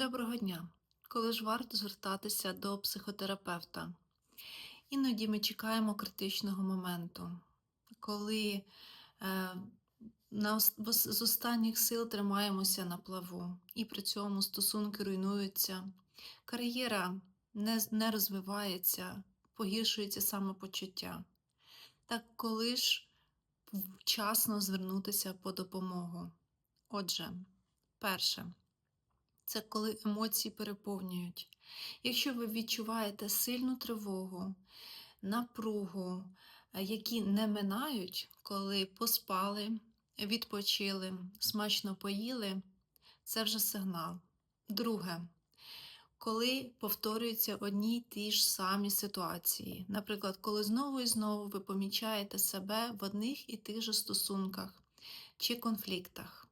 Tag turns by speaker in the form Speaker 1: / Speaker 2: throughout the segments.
Speaker 1: Доброго дня! Коли ж варто звертатися до психотерапевта? Іноді ми чекаємо критичного моменту, коли е, на, з останніх сил тримаємося на плаву, і при цьому стосунки руйнуються, кар'єра не, не розвивається, погіршується самопочуття. Так коли ж вчасно звернутися по допомогу? Отже, перше це коли емоції переповнюють. Якщо ви відчуваєте сильну тривогу, напругу, е, які не минають, коли поспали, відпочили, смачно поїли, це вже сигнал. Друге, коли повторюються одні й ті ж самі ситуації. Наприклад, коли знову і знову ви помічаєте себе в одних і тих же стосунках чи конфліктах.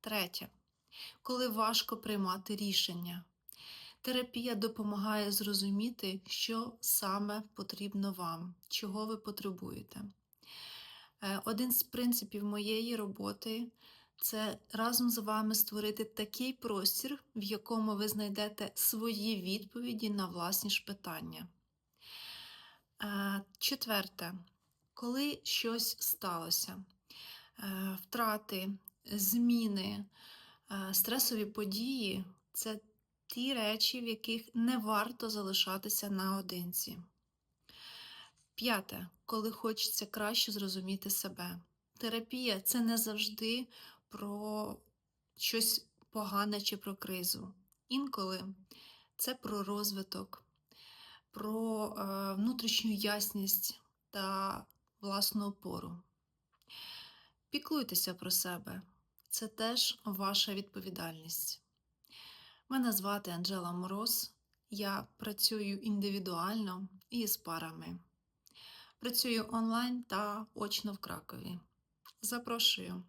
Speaker 1: Третє коли важко приймати рішення. Терапія допомагає зрозуміти, що саме потрібно вам, чого ви потребуєте. Е, Один з принципів моєї роботи це разом з вами створити такий простір, в якому ви знайдете свої відповіді на власні ж питання. Е, Четверте, коли щось сталося, Е, втрати, зміни, стресові події це ті речі, в яких не варто залишатися наодинці. П'яте, коли хочеться краще зрозуміти себе. Терапія це не завжди про щось погане чи про кризу. Інколи це про розвиток, про е, внутрішню ясність та власну опору. Піклуйтеся про себе, це теж ваша відповідальність. Мене звати Анжела Мороз. Я працюю індивідуально і з парами. Працюю онлайн та очно в Кракові. Запрошую.